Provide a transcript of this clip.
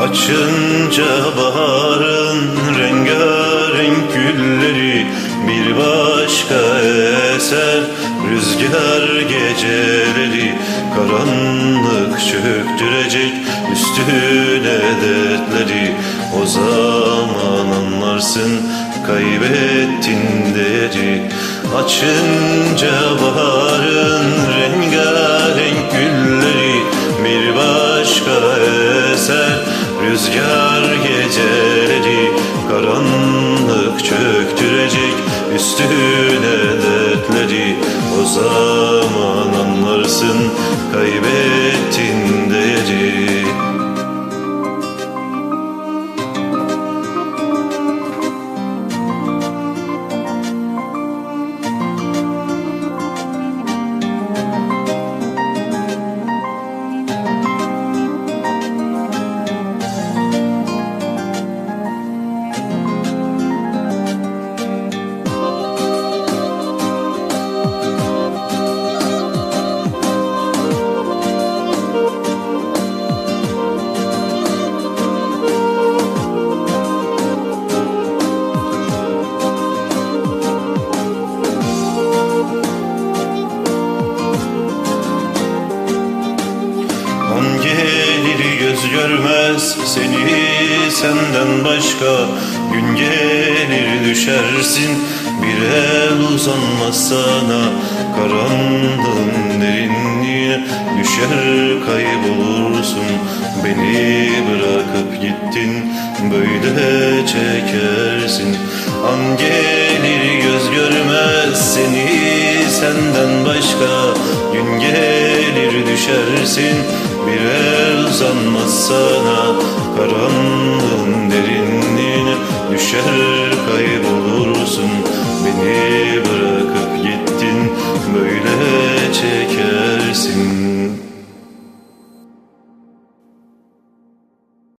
Açınca baharın rengarenk gülleri Bir başka eser. Rüzgar geceleri Karanlık çöktürecek üstüne dertleri O zaman anlarsın kaybettin değeri Açınca baharın rengarenk gülleri Rüzgar geceleri karanlık çöktürecek üstüne dertleri O zaman anlarsın kaybettin An gelir göz görmez seni senden başka. Gün gelir düşersin bir el uzanmaz sana. Karanlığın derinliğine düşer kaybolursun. Beni bırakıp gittin böyle çekersin. An gelir göz görmez seni senden başka. Gün gelir düşersin bir el uzanmaz sana. Derin